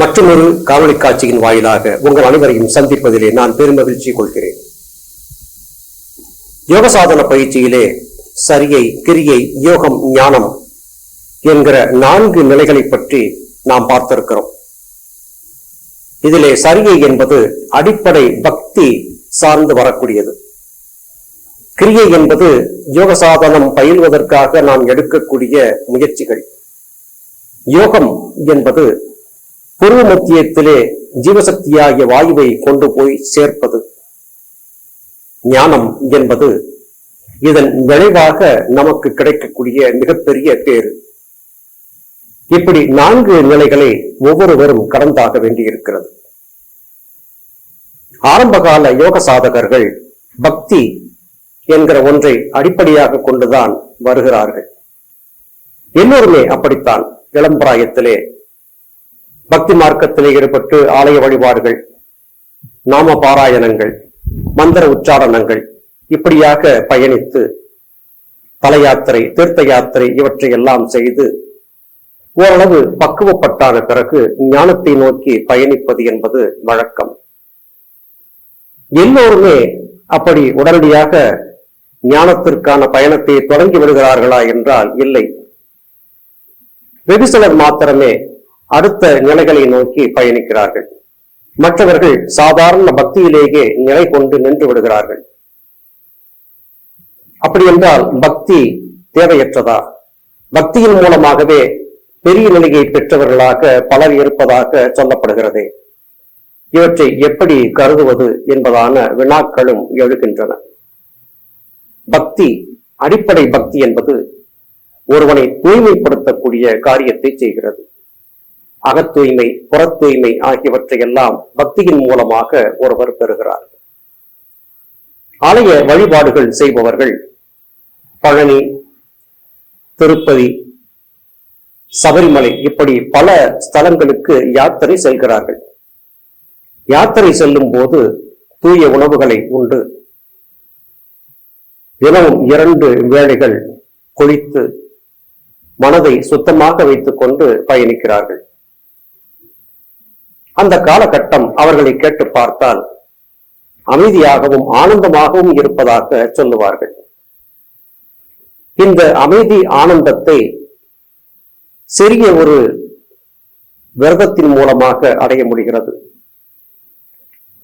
மற்றொரு காணொலி காட்சியின் வாயிலாக உங்கள் அனைவரையும் சந்திப்பதிலே நான் பெருமகிழ்ச்சி கொள்கிறேன். யோக சாதன பயிற்சியிலே சரியை கிரியை யோகம் ஞானம் என்கிற நான்கு நிலைகளை பற்றி நாம் பார்த்திருக்கிறோம். இதிலே சரியை என்பது அடிப்படை பக்தி சார்ந்து வரக்கூடியது. கிரியை என்பது யோக சாதனம் பயில்வதற்காக நாம் எடுக்கக்கூடிய முயற்சிகள். யோகம் என்பது பூர்வ மத்தியத்திலே ஜீவசக்தியாகிய வாயுவை கொண்டு போய் சேர்ப்பது. ஞானம் என்பது இதன் விளைவாக நமக்கு கிடைக்கக்கூடிய மிகப்பெரிய பேரு இப்படி நான்கு நிலைகளை ஒவ்வொருவரும் கடந்தாக வேண்டியிருக்கிறது. ஆரம்பகால யோக சாதகர்கள் பக்தி என்கிற ஒன்றை அடிப்படையாக கொண்டுதான் வருகிறார்கள். எல்லோருமே அப்படித்தான். இளம்பிராயத்திலே பக்தி மார்க்கத்தில் ஈடுபட்டு ஆலய வழிபாடுகள் நாம பாராயணங்கள் மந்திர உச்சாரணங்கள் இப்படியாக பயணித்து தல யாத்திரை தீர்த்த யாத்திரை இவற்றை எல்லாம் செய்து ஓரளவு பக்குவப்பட்டான பிறகு ஞானத்தை நோக்கி பயணிப்பது என்பது வழக்கம். எல்லோருமே அப்படி உடனடியாக ஞானத்திற்கான பயணத்தை தொடங்கி விடுகிறார்களா என்றால் இல்லை. வெகு சிலர் மாத்திரமே அடுத்த நிலைகளை நோக்கி பயணிக்கிறார்கள். மற்றவர்கள் சாதாரண பக்தியிலேயே நிலை கொண்டு நின்று விடுகிறார்கள். அப்படி என்றால் பக்தி தேவையற்றதா? பக்தியின் மூலமாகவே பெரிய நிலையை பெற்றவர்களாக பலர் இருப்பதாக சொல்லப்படுகிறது. இவற்றை எப்படி கருதுவது என்பதான வினாக்களும் எழுகின்றன. பக்தி அடிப்படை பக்தி என்பது ஒருவனை தூய்மைப்படுத்தக்கூடிய காரியத்தை செய்கிறது. அகத் தூய்மை ஆகியவற்றை எல்லாம் பக்தியின் மூலமாக ஒருவர் பெறுகிறார். ஆலய வழிபாடுகள் செய்பவர்கள் பழனி திருப்பதி சபரிமலை இப்படி பல ஸ்தலங்களுக்கு யாத்திரை செல்கிறார்கள். யாத்திரை செல்லும் போது தூய உணவுகளை உண்டு. தினமும் இரண்டு வேளைகள் குளித்து மனதை சுத்தமாக வைத்துக் கொண்டு பயணிக்கிறார்கள். அந்த காலகட்டம் அவர்களை கேட்டு பார்த்தால் அமைதியாகவும் ஆனந்தமாகவும் இருப்பதாக சொல்லுவார்கள். இந்த அமைதி ஆனந்தத்தை சிறிய ஒரு விரதத்தின் மூலமாக அடைய முடிகிறது.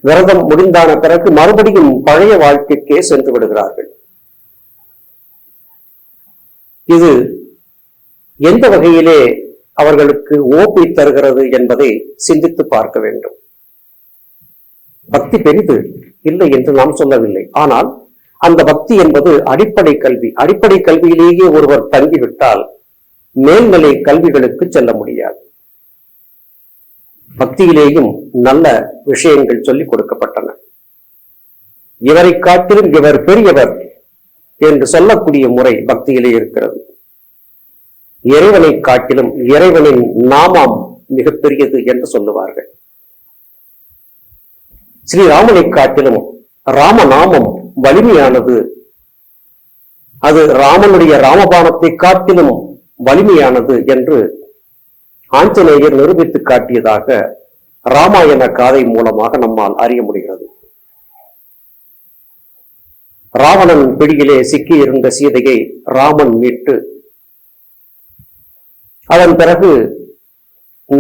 விரதம் முடிந்தான பிறகு மறுபடியும் பழைய வாழ்க்கைக்கே சென்று விடுகிறார்கள். இது எந்த வகையிலே அவர்களுக்கு ஓபி தருகிறது என்பதை சிந்தித்து பார்க்க வேண்டும். பக்தி பெரிது இல்லை என்று நாம் சொல்லவில்லை. ஆனால் அந்த பக்தி என்பது அடிப்படை கல்வி. அடிப்படை கல்வியிலேயே ஒருவர் தங்கிவிட்டால் மேல்நிலை கல்விகளுக்கு செல்ல முடியாது. பக்தியிலேயும் நல்ல விஷயங்கள் சொல்லிக் கொடுக்கப்பட்டன. இவரை காட்டிலும் இவர் பெரியவர் என்று சொல்லக்கூடிய முறை பக்தியிலே இருக்கிறது. இறைவனை காட்டிலும் இறைவனின் நாமம் மிகப்பெரியது என்று சொல்லுவார்கள். ஸ்ரீராமனை காட்டிலும் ராமநாமம் வலிமையானது. அது ராமனுடைய ராமபானத்தை காட்டிலும் வலிமையானது என்று ஆஞ்சநேயர் நிரூபித்து காட்டியதாக ராமாயண காதை மூலமாக நம்மால் அறிய முடிகிறது. ராவணன் பிடியிலே சிக்கியிருந்த சீதையை ராமன் மீட்டு அதன் பிறகு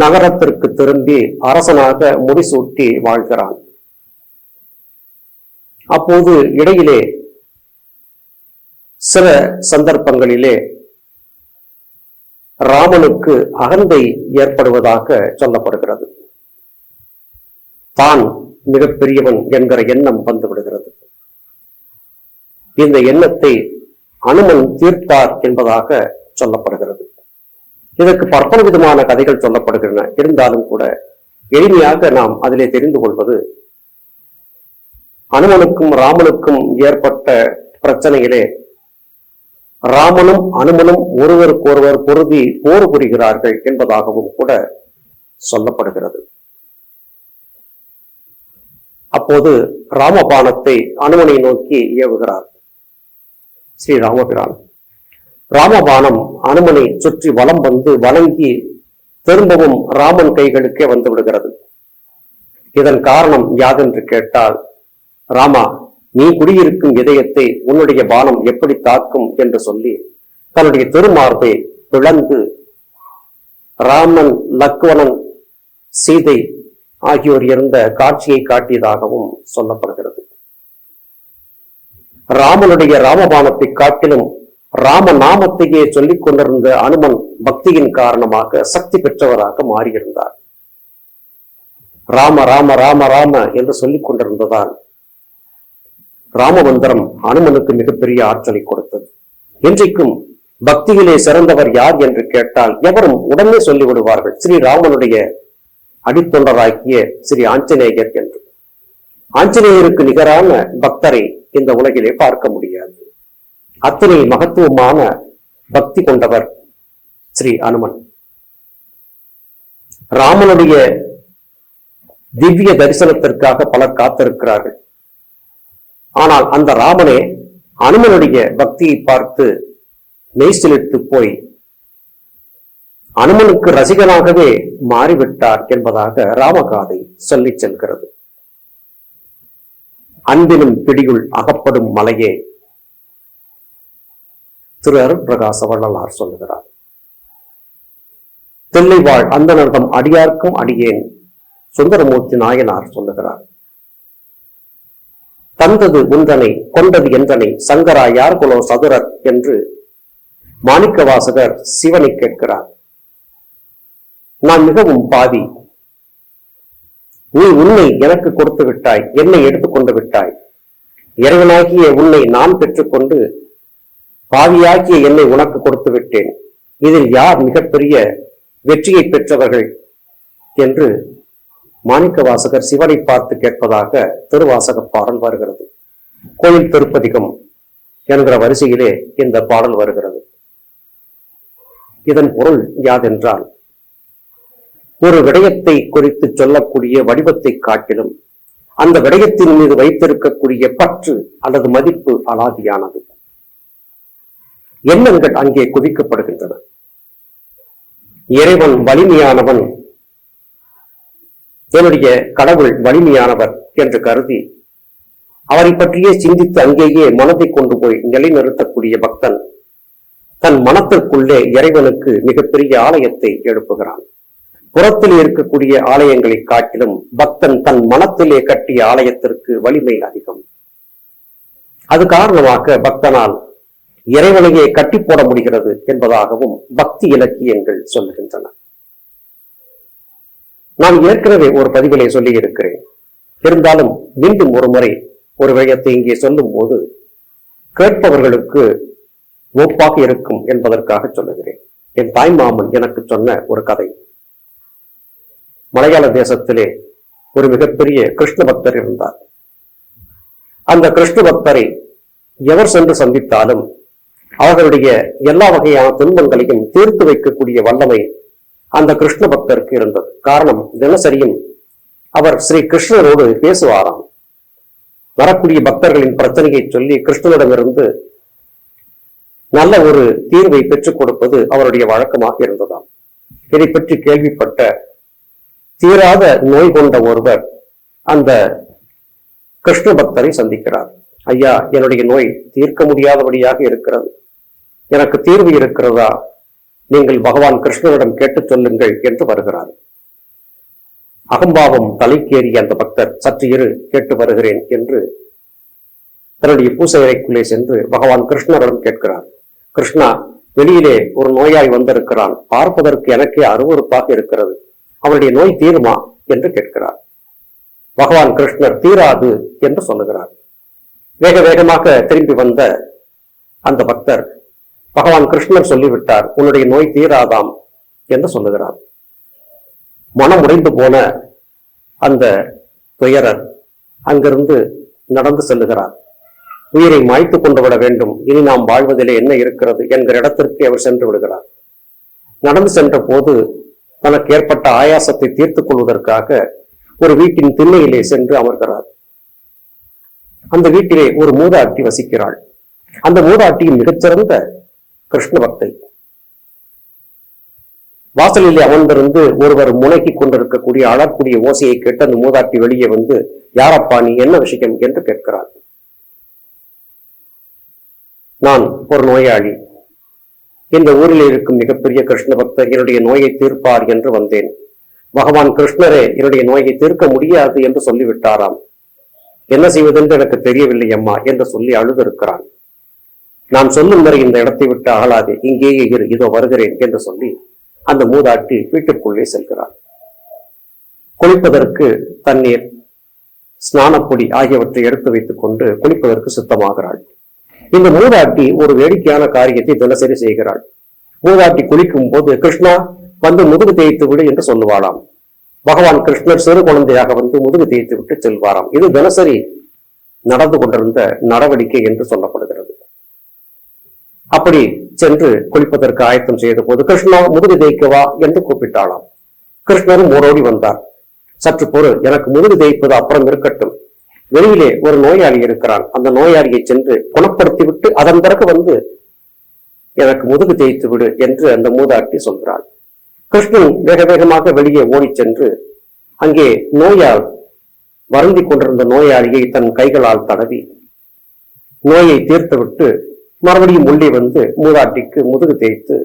நகரத்திற்கு திரும்பி அரசனாக முடிசூட்டி வாழ்கிறான். அப்போது இடையிலே சில சந்தர்ப்பங்களிலே ராமனுக்கு அகந்தை ஏற்படுவதாக சொல்லப்படுகிறது. தான் மிகப்பெரியவன் என்கிற எண்ணம் வந்துவிடுகிறது. இந்த எண்ணத்தை அனுமன் தீர்த்தார் என்பதாக சொல்லப்படுகிறது. இதற்கு பற்பல விதமான கதைகள் சொல்லப்படுகின்றன. இருந்தாலும் கூட எளிமையாக நாம் அதிலே தெரிந்து கொள்வது அனுமனுக்கும் ராமனுக்கும் ஏற்பட்ட பிரச்சனையிலே ராமனும் அனுமனும் ஒருவருக்கொருவர் பொருதி போர் புரிகிறார்கள் என்பதாகவும் கூட சொல்லப்படுகிறது. அப்போது ராமபானத்தை அனுமனை நோக்கி ஏவுகிறார். ஸ்ரீ ராமபிரான். ராமபானம் அனுமனை சுற்றி வலம் வந்து வணங்கி திரும்பவும் ராமன் கைகளுக்கே வந்து விடுகிறது. இதன் காரணம் யாதென்று கேட்டால் ராமா நீ குடியிருக்கும் இதயத்தை உன்னுடைய பானம் எப்படி தாக்கும்? என்று சொல்லி தன்னுடைய திருமார்பை பிளந்து ராமன் லக்வனன் சீதை ஆகியோர் இருந்த காட்சியை காட்டியதாகவும் சொல்லப்படுகிறது. ராமனுடைய ராமபானத்தை காட்டிலும் ராம நாமத்தையே சொல்லிக் கொண்டிருந்த அனுமன் பக்தியின் காரணமாக சக்தி பெற்றவராக மாறியிருந்தார். ராம ராம ராம ராம என்று சொல்லிக் கொண்டிருந்ததால் ராமமந்திரம் அனுமனுக்கு மிகப்பெரிய ஆற்றலை கொடுத்தது. இன்றைக்கும் பக்தியிலே சிறந்தவர் யார் என்று கேட்டால் எவரும் உடனே சொல்லிவிடுவார்கள். ஸ்ரீ ராமனுடைய அடித்தொண்டராகிய ஸ்ரீ ஆஞ்சநேயர் என்று. ஆஞ்சநேயருக்கு நிகரான பக்தரை இந்த உலகிலே பார்க்க முடியாது. அத்தனை மகத்துவமான பக்தி கொண்டவர் ஸ்ரீ அனுமன். ராமனுடைய திவ்ய தரிசனத்திற்காக பலர் காத்திருக்கிறார்கள். ஆனால் அந்த ராமனே அனுமனுடைய பக்தியை பார்த்து மெய்சிலிட்டு போய் அனுமனுக்கு ரசிகனாகவே மாறிவிட்டார் என்பதாக ராமகாதை சொல்லிச் செல்கிறது. அன்பினும் பிடியுள் அகப்படும் மலையே திரு அருட்பிரகாச வள்ளலார் சொல்லுகிறார். தில்லைவாழ் அந்தனர்தம் அடியார்க்கும் அடியேன் சுந்தரமூர்த்தி நாயனார் சொல்லுகிறார். தந்தது உந்தனை கொண்டது என்றனை சங்கரா யார் குலோ சதுரர் என்று மாணிக்க வாசகர் சிவனை கேட்கிறார். நான் மிகவும் பாதி நீ உன்னை எனக்கு கொடுத்து விட்டாய் என்னை எடுத்துக்கொண்டு விட்டாய். இறைவனாகிய உன்னை நான் பெற்றுக்கொண்டு பாவியாகிய என்னை உனக்கு கொடுத்து விட்டேன். இதில் யார் மிகப்பெரிய வெற்றியை பெற்றவர்கள்? என்று மாணிக்க வாசகர் சிவனை பார்த்து கேட்பதாக திருவாசக பாடல் வருகிறது. கோயில் திருப்பதிகம் என்கிற வரிசையிலே இந்த பாடல் வருகிறது. இதன் பொருள் யாதென்றால் ஒரு விடயத்தை குறித்து சொல்லக்கூடிய வடிவத்தை காட்டிலும் அந்த விடயத்தின் மீது வைத்திருக்கக்கூடிய பற்று அல்லது மதிப்பு அலாதியானது. எண்ணங்கள் அங்கே குவிக்கப்படுகின்றன? இறைவன் வலிமையானவன் என்னுடைய கடவுள் வலிமையானவர் என்று கருதி அவரை பற்றியே சிந்தித்து அங்கேயே மனதை கொண்டு போய் நிலைநிறுத்தக்கூடிய பக்தன் தன் மனத்திற்குள்ளே இறைவனுக்கு மிகப்பெரிய ஆலயத்தை எழுப்புகிறான். புறத்தில் இருக்கக்கூடிய ஆலயங்களை காட்டிலும் பக்தன் தன் மனத்திலே கட்டிய ஆலயத்திற்கு வலிமை அதிகம். அது காரணமாக பக்தனால் இறைவனையே கட்டி போட முடிகிறது என்பதாகவும் பக்தி இலக்கியங்கள் சொல்லுகின்றன. நான் ஏற்கனவே ஒரு பதிவிலே சொல்லி இருக்கிறேன் இருந்தாலும் மீண்டும் ஒரு முறை ஒரு விடயத்தை இங்கே சொல்லும் போது கேட்பவர்களுக்கு ஒப்பாக இருக்கும் என்பதற்காக சொல்லுகிறேன். என் தாய் மாமன் எனக்கு சொன்ன ஒரு கதை. மலையாள தேசத்திலே ஒரு மிகப்பெரிய கிருஷ்ண பக்தர் இருந்தார். அந்த கிருஷ்ண பக்தரை எவர் சென்று சந்தித்தாலும் அவர்களுடைய எல்லா வகையான துன்பங்களையும் தீர்த்து வைக்கக்கூடிய வல்லமை அந்த கிருஷ்ண பக்தருக்கு இருந்தது. காரணம் தினசரியும் அவர் ஸ்ரீ கிருஷ்ணரோடு பேசுவாராம். வரக்கூடிய பக்தர்களின் பிரச்சனையை சொல்லி கிருஷ்ணனிடமிருந்து நல்ல ஒரு தீர்வை பெற்றுக் கொடுப்பது அவருடைய வழக்கமாக இருந்ததாம். இதை பற்றி கேள்விப்பட்ட தீராத நோய் கொண்ட ஒருவர் அந்த கிருஷ்ண பக்தரை சந்திக்கிறார். ஐயா என்னுடைய நோய் தீர்க்க முடியாதபடியாக இருக்கிறது. எனக்கு தீர்வு இருக்கிறதா? நீங்கள் பகவான் கிருஷ்ணனிடம் கேட்டுச் சொல்லுங்கள் என்று வருகிறார். அகம்பாவம் தலைக்கேறிய அந்த பக்தர் சற்று இரு கேட்டு வருகிறேன் என்று தன்னுடைய பூசையறைக்குள்ளே சென்று பகவான் கிருஷ்ணரிடம் கேட்கிறார். கிருஷ்ணா வெளியிலே ஒரு நோயாய் வந்திருக்கிறான். பார்ப்பதற்கு எனக்கே அருவறுப்பாக இருக்கிறது. அவனுடைய நோய் தீருமா? என்று கேட்கிறார். பகவான் கிருஷ்ணர் தீராது என்று சொல்லுகிறார். வேக வேகமாக திரும்பி வந்த அந்த பக்தர் பகவான் கிருஷ்ணர் சொல்லிவிட்டார் உன்னுடைய நோய் தீராதாம் என்று சொல்லுகிறார். மனம் உடைந்து போன அந்த துயரர் அங்கிருந்து நடந்து செல்லுகிறார். உயிரை மாய்த்து கொண்டு விட வேண்டும். இனி நாம் வாழ்வதிலே என்ன இருக்கிறது என்கிற இடத்திற்கு அவர் சென்று விடுகிறார். நடந்து சென்ற போது தனக்கு ஏற்பட்ட ஆயாசத்தை தீர்த்துக் கொள்வதற்காக ஒரு வீட்டின் திண்ணையிலே சென்று அமர்கிறார். அந்த வீட்டிலே ஒரு மூதாட்டி வசிக்கிறாள். அந்த மூதாட்டியின் மிகச்சிறந்த கிருஷ்ண பக்தை வாசலில் அமர்ந்திருந்து ஒருவர் முனக்கி கொண்டிருக்கக்கூடிய அழக்கூடிய ஓசையை கேட்டு அந்த மூதாட்டி வெளியே வந்து யாரப்பா நீ என்ன விஷயம்? என்று கேட்கிறார். நான் ஒரு நோயாளி. இந்த ஊரில் இருக்கும் மிகப்பெரிய கிருஷ்ண பக்தர் என்னுடைய நோயை தீர்ப்பார் என்று வந்தேன். பகவான் கிருஷ்ணரே என்னுடைய நோயை தீர்க்க முடியாது என்று சொல்லிவிட்டாராம். என்ன செய்வதென்று எனக்கு தெரியவில்லை அம்மா என்று சொல்லி அழுது இருக்கிறான். நான் சொல்லும் வரை இந்த இடத்தை விட்டு அகலாது இங்கேயே இரு இதோ வருகிறேன் என்று சொல்லி அந்த மூதாட்டி வீட்டுக்குள்ளே செல்கிறாள். குளிப்பதற்கு தண்ணீர் ஸ்நானப்பொடி ஆகியவற்றை எடுத்து வைத்துக் கொண்டு குளிப்பதற்கு சுத்தமாகிறாள். இந்த மூதாட்டி ஒரு வேடிக்கையான காரியத்தை தினசரி செய்கிறாள். மூதாட்டி குளிக்கும் போது கிருஷ்ணா வந்து முதுகு தேய்த்து விடு என்று சொல்லுவாளாம். பகவான் கிருஷ்ணர் சிறு குழந்தையாக வந்து முதுகு தேய்த்து விட்டு செல்வாராம். இது தினசரி நடந்து கொண்டிருந்த நடவடிக்கை என்று சொல்லப்படுகிறது அப்படி சென்று குளிப்பதற்கு ஆயத்தம் செய்த போது கிருஷ்ணா முதுகு தேய்க்கவா? என்று கூப்பிட்டாளாம். கிருஷ்ணரும் ஓடோடி வந்தார். சற்று பொறு எனக்கு முதுகு தேய்ப்பது அப்புறம் இருக்கட்டும். வெளியிலே ஒரு நோயாளி இருக்கிறான். அந்த நோயாளியை சென்று குணப்படுத்தி விட்டு அதன் பிறகு வந்து எனக்கு முதுகு தேய்த்து விடு என்று அந்த மூதாட்டி சொல்கிறாள். கிருஷ்ணன் வேக வேகமாக வெளியே ஓடிச் சென்று அங்கே நோயால் வருந்தி கொண்டிருந்த நோயாளியை தன் கைகளால் தடவி நோயை தீர்த்துவிட்டு மறுபடியும் உள்ளே வந்து மூதாட்டிக்கு முதுகு தேய்த்து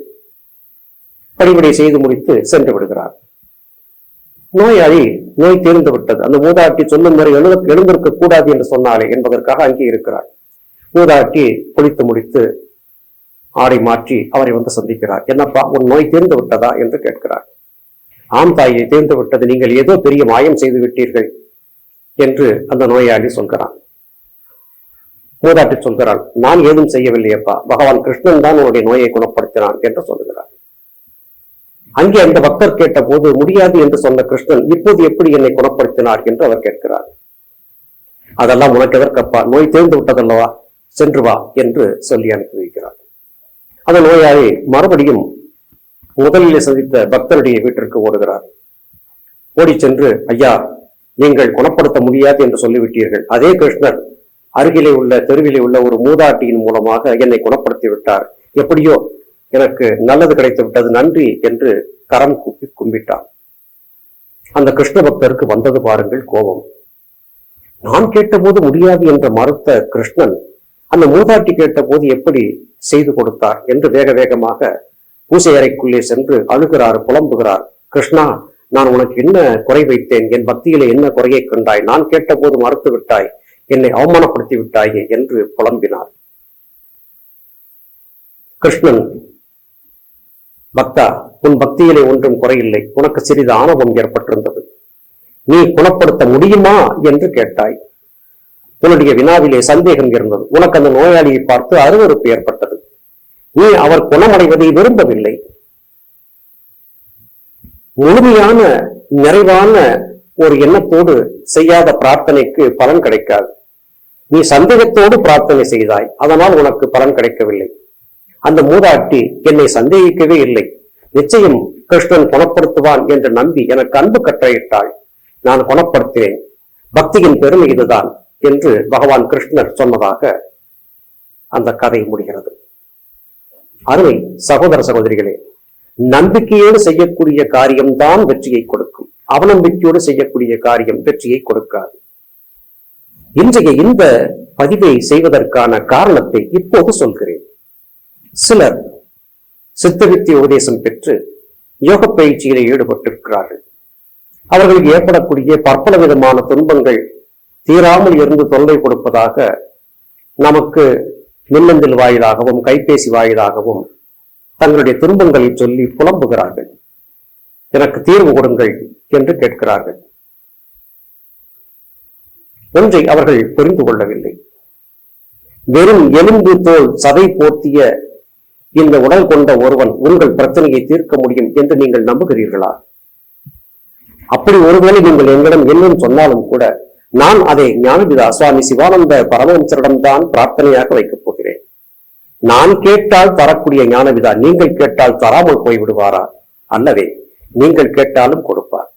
பணிவிடை செய்து முடித்து சென்று விடுகிறார். நோயாளி நோய் தீர்ந்து விட்டது. அந்த மூதாட்டி சொல்லும் வரை எழுத எழுந்திருக்க கூடாது என்று சொன்னாலே என்பதற்காக அங்கே இருக்கிறார். மூதாட்டி குளித்து முடித்து ஆடை மாற்றி அவரை வந்து சந்திக்கிறார். என்னப்பா உன் நோய் தீர்ந்து விட்டதா என்று கேட்கிறார். ஆம் தாயை தீர்ந்து விட்டது. நீங்கள் ஏதோ பெரிய மாயம் செய்து விட்டீர்கள் என்று அந்த நோயாளி சொல்கிறான். மூதாட்டி சொல்கிறாள் நான் ஏதும் செய்யவில்லையப்பா. பகவான் கிருஷ்ணன் தான் உன்னுடைய நோயை குணப்படுத்தினான் என்று சொல்கிறார் அங்கே அந்த பக்தர் கேட்ட போது முடியாது என்று சொன்ன கிருஷ்ணன் இப்போது எப்படி என்னை குணப்படுத்தினார்? என்று அவர் கேட்கிறார். அதெல்லாம் உனக்கு எதற்கப்பா? நோய் தேர்ந்து விட்டதல்லவா? சென்று வா என்று சொல்லி அனுப்பி வைக்கிறார். அந்த நோயாளி மறுபடியும் முதலில் சந்தித்த பக்தருடைய வீட்டிற்கு ஓடுகிறார். ஓடி சென்று ஐயா நீங்கள் குணப்படுத்த முடியாது என்று சொல்லிவிட்டீர்கள். அதே கிருஷ்ணர் அருகிலே உள்ள தெருவிலே உள்ள ஒரு மூதாட்டியின் மூலமாக என்னை குணப்படுத்தி விட்டார் எப்படியோ எனக்கு நல்லது கிடைத்து விட்டது நன்றி என்று கரம் கூப்பி கும்பிட்டான். அந்த கிருஷ்ண பக்தருக்கு வந்தது பாருங்கள் கோபம். நான் கேட்டபோது முடியாது என்று மறுத்த கிருஷ்ணன் அந்த மூதாட்டி கேட்டபோது எப்படி செய்து கொடுத்தார் என்று வேக வேகமாக பூசை அறைக்குள்ளே சென்று அழுகிறார் புலம்புகிறார். கிருஷ்ணா நான் உனக்கு என்ன குறை வைத்தேன்? என் பக்தியிலே என்ன குறையை கண்டாய்? நான் கேட்டபோது மறுத்து விட்டாய் என்னை அவமானப்படுத்தி விட்டாயே என்று புலம்பினார். கிருஷ்ணன் பக்தா உன் பக்தியிலே ஒன்றும் குறையில்லை. உனக்கு சிறிது ஆணவம் ஏற்பட்டிருந்தது. நீ குணப்படுத்த முடியுமா என்று கேட்டாய். உன்னுடைய வினாவிலே சந்தேகம் இருந்தது. உனக்கு அந்த நோயாளியை பார்த்து அருவருப்பு ஏற்பட்டது. நீ அவர் குணமடைவதை விரும்பவில்லை. முழுமையான நிறைவான ஒரு எண்ணத்தோடு செய்யாத பிரார்த்தனைக்கு பலன் கிடைக்காது. நீ சந்தேகத்தோடு பிரார்த்தனை செய்தாய் அதனால் உனக்கு பலன் கிடைக்கவில்லை. அந்த மூதாட்டி என்னை சந்தேகிக்கவே இல்லை. நிச்சயம் கிருஷ்ணன் குணப்படுத்துவான் என்று நம்பி எனக்கு அன்பு கட்டளையிட்டாள். நான் குணப்படுத்தினேன். பக்தியின் பெருமை இதுதான் என்று பகவான் கிருஷ்ணர் சொன்னதாக அந்த கதை முடிகிறது. அருமை சகோதர சகோதரிகளே நம்பிக்கையோடு செய்யக்கூடிய காரியம்தான் வெற்றியை கொடுக்கும். அவநம்பிக்கையோடு செய்யக்கூடிய காரியம் வெற்றியை கொடுக்காது. இன்றைய இந்த பதிவை செய்வதற்கான காரணத்தை இப்போது சொல்கிறேன். சிலர் சித்தவித்திய உபதேசம் பெற்று யோக பயிற்சியிலே ஈடுபட்டிருக்கிறார்கள். அவர்களுக்கு ஏற்படக்கூடிய பற்பல விதமான துன்பங்கள் தீராமல் இருந்து தொல்லை கொடுப்பதாக நமக்கு மின்னஞ்சல் வாயிலாகவும் கைபேசி வாயிலாகவும் தங்களுடைய துன்பங்களை சொல்லி புலம்புகிறார்கள். எனக்கு தீர்வு கொடுங்கள் என்று கேட்கிறார்கள். ஒன்றை அவர்கள் புரிந்து கொள்ளவில்லை. வெறும் எலும்பு தோல் சதை போர்த்திய இந்த உடல் கொண்ட ஒருவன் உங்கள் பிரச்சனையை தீர்க்க முடியும் என்று நீங்கள் நம்புகிறீர்களா? அப்படி ஒருவேளை நீங்கள் எங்களிடம் என்னும் சொன்னாலும் கூட நான் அதை ஞானபிதா சுவாமி சிவானந்த பரமஹம்சரிடம்தான் பிரார்த்தனையாக வைக்கப் போகிறேன். நான் கேட்டால் தரக்கூடிய ஞானபிதா நீங்கள் கேட்டால் தராமல் போய் விடுவாரா அல்லவே நீங்கள் கேட்டாலும் கொடுப்பார்.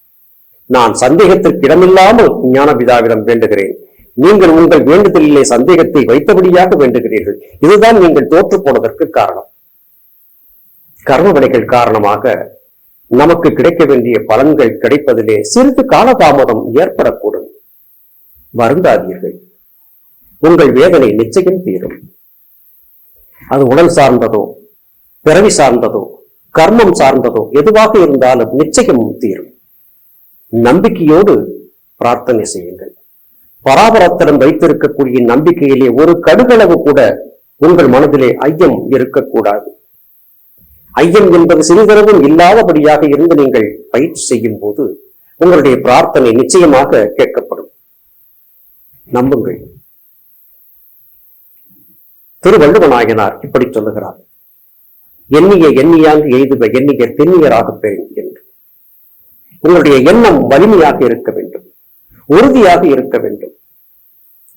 நான் சந்தேகத்திற்கு இடமில்லாமல் ஞான பிதாவிடம் வேண்டுகிறேன். நீங்கள் உங்கள் வேண்டுதலிலே சந்தேகத்தை வைத்தபடியாக வேண்டுகிறீர்கள். இதுதான் நீங்கள் தோற்று போனதற்கு காரணம். கர்மவினைகள் காரணமாக நமக்கு கிடைக்க வேண்டிய பலன்கள் கிடைப்பதிலே சிறிது காலதாமதம் ஏற்படக்கூடும். வருந்தாதீர்கள். உங்கள் வேதனை நிச்சயம் தீரும். அது உடல் சார்ந்ததோ பிறவி சார்ந்ததோ கர்மம் சார்ந்ததோ எதுவாக இருந்தாலும் நிச்சயம் தீரும். நம்பிக்கையோடு பிரார்த்தனை செய்யுங்கள். பராபரத்திடம் வைத்திருக்கக்கூடிய நம்பிக்கையிலே ஒரு கடுகளவு கூட உங்கள் மனதிலே ஐயம் இருக்கக்கூடாது. ஐயம் என்பது சிறிதளவும் இல்லாதபடியாக இருந்து நீங்கள் பயிற்சி செய்யும் போது உங்களுடைய பிரார்த்தனை நிச்சயமாக கேட்கப்படும். நம்புங்கள். திருவள்ளுவநாயனார் இப்படி சொல்லுகிறார். எண்ணிய எண்ணியாங்கு எய்துவ எண்ணிய தென்னியராக பெறும் என்று. உங்களுடைய எண்ணம் வலிமையாக இருக்க வேண்டும். உறுதியாக இருக்க வேண்டும்.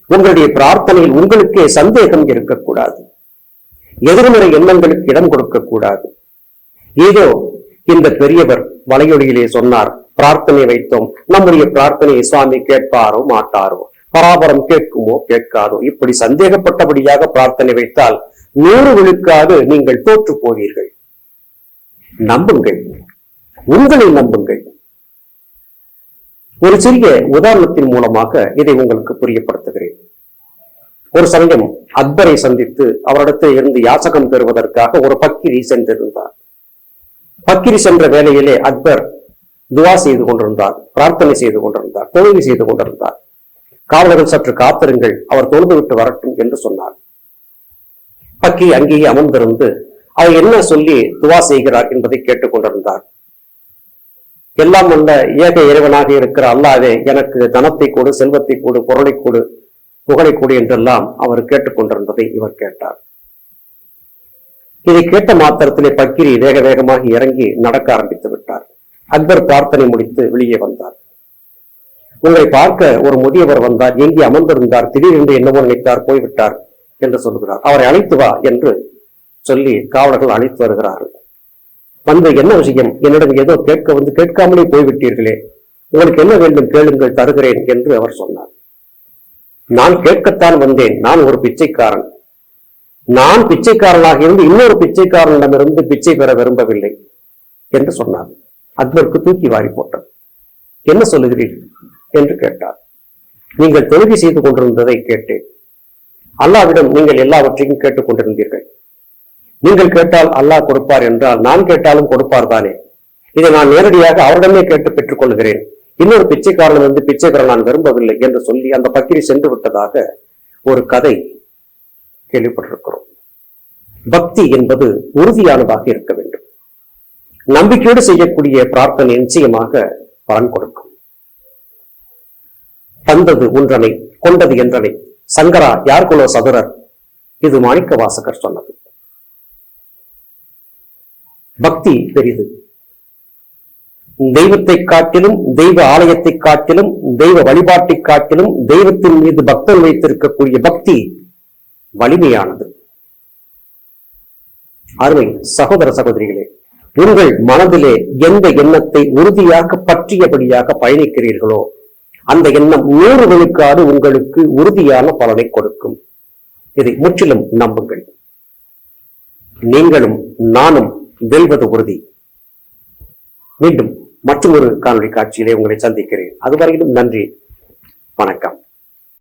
உங்களுடைய பிரார்த்தனையில் உங்களுக்கே சந்தேகம் இருக்கக்கூடாது. எதிர்மறை எண்ணங்களுக்கு இடம் கொடுக்க கூடாது ஏதோ இந்த பெரியவர் வலையொலியிலே சொன்னார் பிரார்த்தனை வைத்தோம். நம்முடைய பிரார்த்தனையை சுவாமி கேட்பாரோ மாட்டாரோ? பராபரம் கேட்குமோ கேட்காதோ? இப்படி சந்தேகப்பட்டபடியாக பிரார்த்தனை வைத்தால் நூறு விழுக்காது நீங்கள் தோற்று போவீர்கள். நம்புங்கள். உங்களை நம்புங்கள். ஒரு சிறிய உதாரணத்தின் மூலமாக இதை உங்களுக்கு புரியப்படுத்துகிறேன். ஒரு சமயம் அக்பரை சந்தித்து அவரிடத்தில் இருந்து யாசகம் பெறுவதற்காக ஒரு பக்கிரி சென்றிருந்தார். பக்கிரி சென்ற வேலையிலே அக்பர் துவா செய்து கொண்டிருந்தார் பிரார்த்தனை செய்து கொண்டிருந்தார் தொழுகை செய்து கொண்டிருந்தார். காவலர்கள் சற்று காத்திருங்கள் அவர் தொழுது விட்டு வரட்டும் என்று சொன்னார். பக்கி அங்கேயே அமர்ந்திருந்து அவர் என்ன சொல்லி துவா செய்கிறார் என்பதை கேட்டுக் கொண்டிருந்தார் எல்லாம் உள்ள ஏக இறைவனாக இருக்கிற அல்லாவே எனக்கு தனத்தை கொடு செல்வத்தை கொடு பொருளை கொடு புகழை கூடு என்றெல்லாம் அவர் கேட்டுக்கொண்டிருந்ததை இவர் கேட்டார். இதை கேட்ட மாத்திரத்திலே பக்கிரி வேக வேகமாக இறங்கி நடக்க ஆரம்பித்து விட்டார். அக்பர் பிரார்த்தனை முடித்து வெளியே வந்தார். உங்களை பார்க்க ஒரு முதியவர் வந்தார் எங்கே அமர்ந்திருந்தார் திடீரென்று என்னவோ நினைத்தார் போய்விட்டார் என்று சொல்லுகிறார். அவரை அழைத்து வா என்று சொல்லி காவலர்கள் அழைத்து வருகிறார்கள். வந்து என்ன விஷயம்? என்னிடம் ஏதோ கேட்க வந்து கேட்காமலே போய்விட்டீர்களே. உங்களுக்கு என்ன வேண்டும் கேளுங்கள் தருகிறேன் என்று அவர் சொன்னார். நான் கேட்கத்தான் வந்தேன். நான் ஒரு பிச்சைக்காரன். நான் பிச்சைக்காரனாக இருந்து இன்னொரு பிச்சைக்காரனிடமிருந்து பிச்சை பெற விரும்பவில்லை என்று சொன்னார். அக்பருக்கு தூக்கி வாரி போட்டது என்ன சொல்லுகிறீர்கள் என்று கேட்டார். நீங்கள் தொழுகை செய்து கொண்டிருந்ததை கேட்டேன். அல்லாவிடம் நீங்கள் எல்லாவற்றையும் கேட்டுக் கொண்டிருந்தீர்கள் நீங்கள் கேட்டால் அல்லாஹ் கொடுப்பார் என்றால் நான் கேட்டாலும் கொடுப்பார் தானே? இதை நான் நேரடியாக அவரிடமே கேட்டு பெற்றுக் கொள்கிறேன். இன்னொரு பிச்சைக்காரன் வந்து பிச்சைக்காரன் நான் விரும்பவில்லை என்று சொல்லி அந்த பக்கிரி சென்று விட்டதாக ஒரு கதை கேள்விப்பட்டிருக்கிறோம். பக்தி என்பது உறுதியானதாக இருக்க வேண்டும். நம்பிக்கையோடு செய்யக்கூடிய பிரார்த்தனை நிச்சயமாக பலன் கொடுக்கும். தந்தது ஒன்றனை கொண்டது என்றனை. சங்கரா யார்குலோ சதுரர்? இது மாணிக்க வாசகர் சொன்னது. பக்தி பெரிது தெய்வத்தை காட்டிலும் தெய்வ ஆலயத்தை காட்டிலும் தெய்வ வழிபாட்டை காட்டிலும் தெய்வத்தின் மீது பக்தன் வைத்திருக்கக்கூடிய பக்தி வலிமையானது. அருமை சகோதர சகோதரிகளே உங்கள் மனதிலே எந்த எண்ணத்தை உறுதியாக பற்றியபடியாக பயணிக்கிறீர்களோ அந்த எண்ணம் நூறு விழுக்காடு உங்களுக்கு உறுதியான பலனை கொடுக்கும். இதை முற்றிலும் நம்புங்கள். நீங்களும் நானும் வெல்வது உறுதி. மீண்டும் மற்றொரு காணொளி காட்சியிலே உங்களை சந்திக்கிறேன். அதுவரையிலும் நன்றி. வணக்கம்.